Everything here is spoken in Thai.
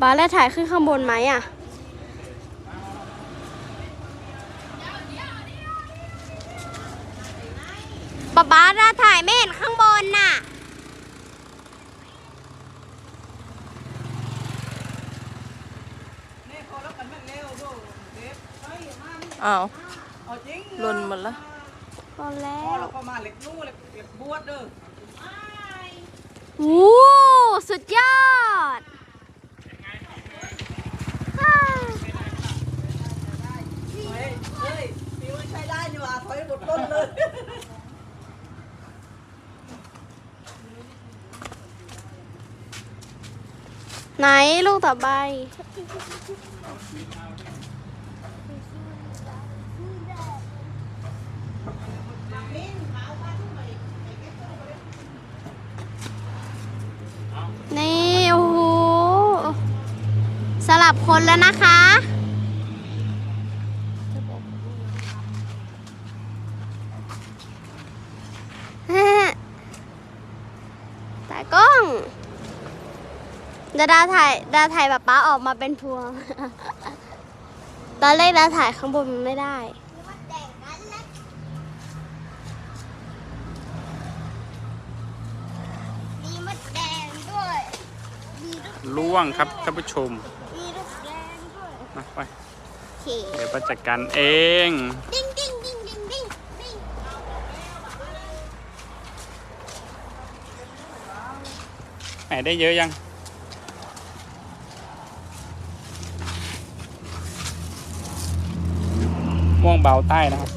บาสแล้วถ่ายขึ้นข้างบนไหมอะ ป๊าป๊าเราถ่ายไม่เห็นข้างบนน่ะนี่พอแล้วกันแม่เร็วดูเด็บเฮ้ยมานี่อ้าวเอาจริงหล่นหมดละพอแล้พอวเราก็มาเหล็กนู่เหล็กเหล็กบวชเด้อโอ้สุดยอดฮ่า เฮ้ยฟิวใช้ได้นี่หว่าถอยหมดต้นเลย ไหนลูกต่อไป นี่ โอ้โห สลับคนแล้วนะคะ ตากล้องดาดาถ่ายดาถ่ายแบบป้าออกมาเป็นพวง ตอนแรกดาถ่ายข้างบนมันไม่ได้ มีมดแดงด้วย มีลูกล่วงครับท่านผู้ชมมีลูกแดงด้วยมาไปโอเคเดี๋ยวป้าจัดการเอง ดิ้งดิ้งดิ้งดิ้งดิ้งดิ้ง แหมได้เยอะยัง ม่วงเบาใต้นะครับ